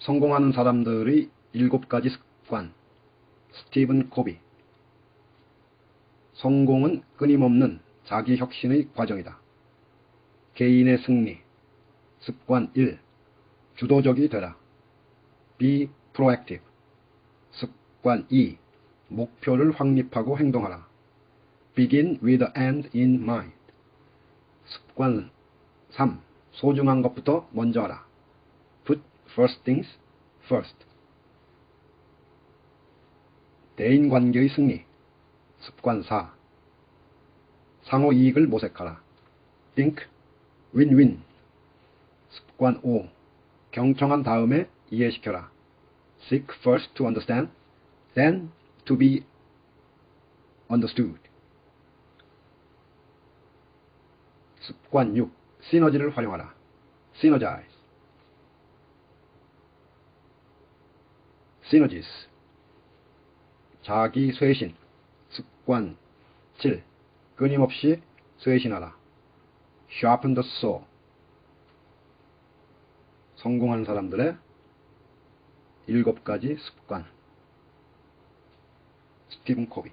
성공하는 사람들의 일곱 가지 습관. 스티븐 코비. 성공은 끊임없는 자기 혁신의 과정이다. 개인의 승리. 습관 1. 주도적이 되라. Be proactive. 습관 2. 목표를 확립하고 행동하라. Begin with the end in mind. 습관 3. 소중한 것부터 먼저 하라. First things first. 대인 관계의 승리. 습관 4. 상호 이익을 모색하라. Think win-win. 습관 5. 경청한 다음에 이해시켜라. Seek first to understand, then to be understood. 습관 6. 시너지를 활용하라. Synergize. Synergies. 자기 쇄신. 습관 7. 끊임없이 쇄신하라. Sharpen. 성공한 사람들의 일곱 가지 습관. 스티븐 코비.